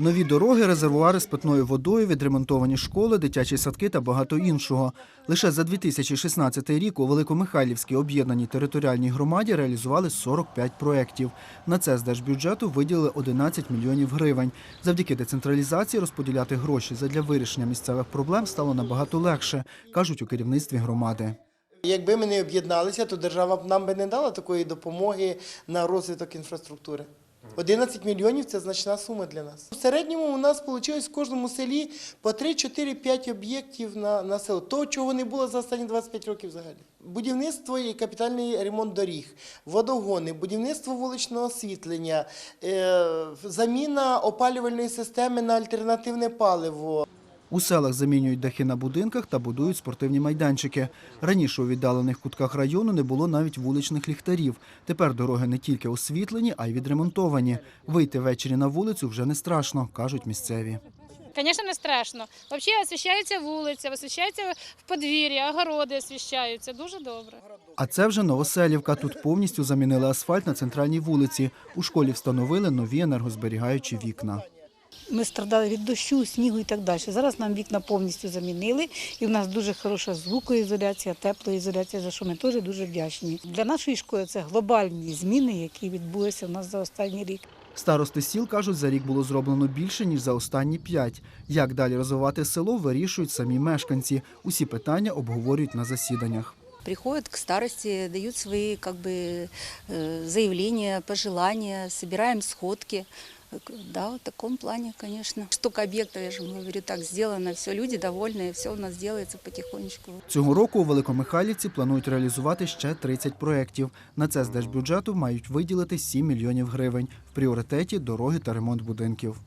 Нові дороги, резервуари з питною водою, відремонтовані школи, дитячі садки та багато іншого. Лише за 2016 рік у Великомихайлівській об'єднаній територіальній громаді реалізували 45 проєктів. На це з держбюджету виділили 11 мільйонів гривень. Завдяки децентралізації розподіляти гроші задля вирішення місцевих проблем стало набагато легше, кажуть у керівництві громади. Якби ми не об'єдналися, то держава б нам би не дала такої допомоги на розвиток інфраструктури. 11 мільйонів це значна сума для нас. В середньому у нас вийшло в кожному селі по 3, 4, 5 об'єктів на, на село. Того, чого не було за останні 25 років взагалі. Будівництво і капітальний ремонт доріг, водогони, будівництво вуличного освітлення, е, заміна опалювальної системи на альтернативне паливо. У селах замінюють дахи на будинках та будують спортивні майданчики. Раніше у віддалених кутках району не було навіть вуличних ліхтарів. Тепер дороги не тільки освітлені, а й відремонтовані. Вийти ввечері на вулицю вже не страшно, кажуть місцеві. Звісно, не страшно. Взагалі освіщається вулиця, освіщається в подвір'ї, огороди освіщаються. Дуже добре. А це вже Новоселівка. Тут повністю замінили асфальт на центральній вулиці. У школі встановили нові енергозберігаючі вікна. Ми страдали від дощу, снігу і так далі. Зараз нам вікна повністю замінили, і в нас дуже хороша звукоізоляція, теплоізоляція, за що ми теж дуже вдячні. Для нашої школи це глобальні зміни, які відбулися в нас за останній рік. Старости сіл кажуть, за рік було зроблено більше ніж за останні п'ять. Як далі розвивати село, вирішують самі мешканці. Усі питання обговорюють на засіданнях. приходят к старости, дают свои как бы э, заявления, пожелания, собираем сходки. Да, в таком плане, конечно. штука об'єкта, я ж говорю, так сделано, все, люди довольні, все у нас делается потихонечку. Цього року у Великомихайлівці планують реалізувати ще 30 проєктів. На це з держбюджету мають виділити 7 мільйонів гривень. В пріоритеті дороги та ремонт будинків.